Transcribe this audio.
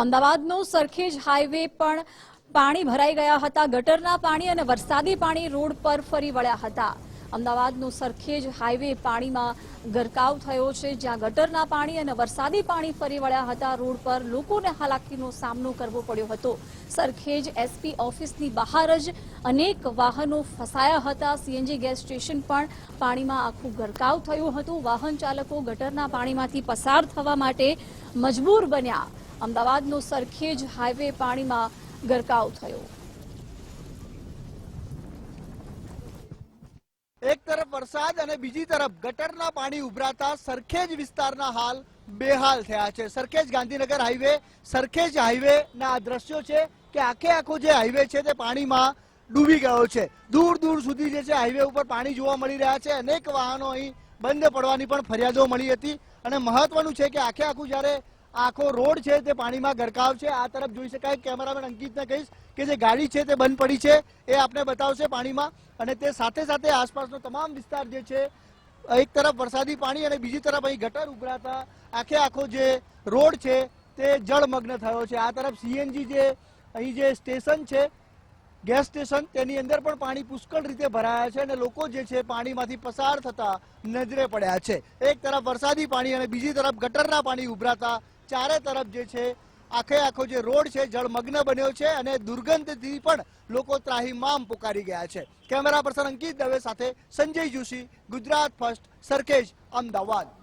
અમદાવાદનો Sarkhej highway પણ પાણી ભરાઈ ગયા હતા. ગટરના પાણી અને વરસાદી પાણી રોડ પર ફરી વળ્યા હતા. અમદાવાદનો સરખેજ હાઈવે પાણીમાં ગરકાવ થયો છે. જ્યાં ગટરના પાણી અને વરસાદી પાણી ફરી વળ્યા હતા, રોડ પર લોકોને હાલાકીનો સામનો કરવો પડ્યો હતો. સરખેજ એસપી ઓફિસની બહાર જ અનેક વાહનો ફસાયા હતા. સીએનજી ગેસ સ્ટેશન પણ પાણીમાં આખું ગરકાવ થયું હતું. વાહન ચાલકો ગટરના પાણીમાંથી પસાર થવા માટે મજબૂર બન્યા. અમદાવાદનો સરખેજ હાઈવે પાણીમાં ગરકાવ થયો. એક તરફ વરસાદ અને બીજી તરફ ગટરના પાણી ઉભરાતા સરખેજ વિસ્તારના હાલ બેહાલ થયા છે. સરખેજ ગાંધીનગર હાઈવે સરખેજ હાઈવે ના આ દ્રશ્યો છે કે આખે આખો જે હાઈવે છે તે પાણીમાં ડૂબી ગયો છે. દૂર દૂર સુધી જે છે હાઈવે ઉપર પાણી જોવા મળી રહ્યા છે. અનેક વાહનો અહીં બંધ પડવાની પણ ફરિયાદો મળી હતી. અને મહત્વનું છે કે આખે આખું જ્યારે આખો રોડ છે તે પાણીમાં ગરકાવ છે. આ તરફ જોઈ શકાય કેમેરામેન અંકિતને કહીશ કે જે ગાડી છે તે બંધ પડી છે એ આપણે બતાવશે પાણીમાં. અને તે સાથે સાથે આસપાસનો તમામ વિસ્તાર જે છે, એક તરફ વરસાદી પાણી અને બીજી તરફ અહીં ગટર ઉભરાતા આખે આખો જે રોડ છે તે જળમગ્ન થયો છે. આ તરફ સીએનજી જે અહીં જે સ્ટેશન છે ગેસ સ્ટેશન તેની અંદર પણ પાણી પુષ્કળ રીતે ભરાયા છે અને લોકો જે છે પાણીમાંથી પસાર થતા નજરે પડ્યા છે. એક તરફ વરસાદી પાણી અને બીજી તરફ ગટરના પાણી ઉભરાતા ચારે તરફ જે છે આખે આખો જે રોડ છે જળમગ્ન બન્યો છે અને દુર્ગંધથી પણ લોકો ત્રાહીમામ પોકારી ગયા છે. કેમેરા પર્સન અંકિત દવે સાથે સંજય જોશી, ગુજરાત ફર્સ્ટ, સરખેજ, અમદાવાદ.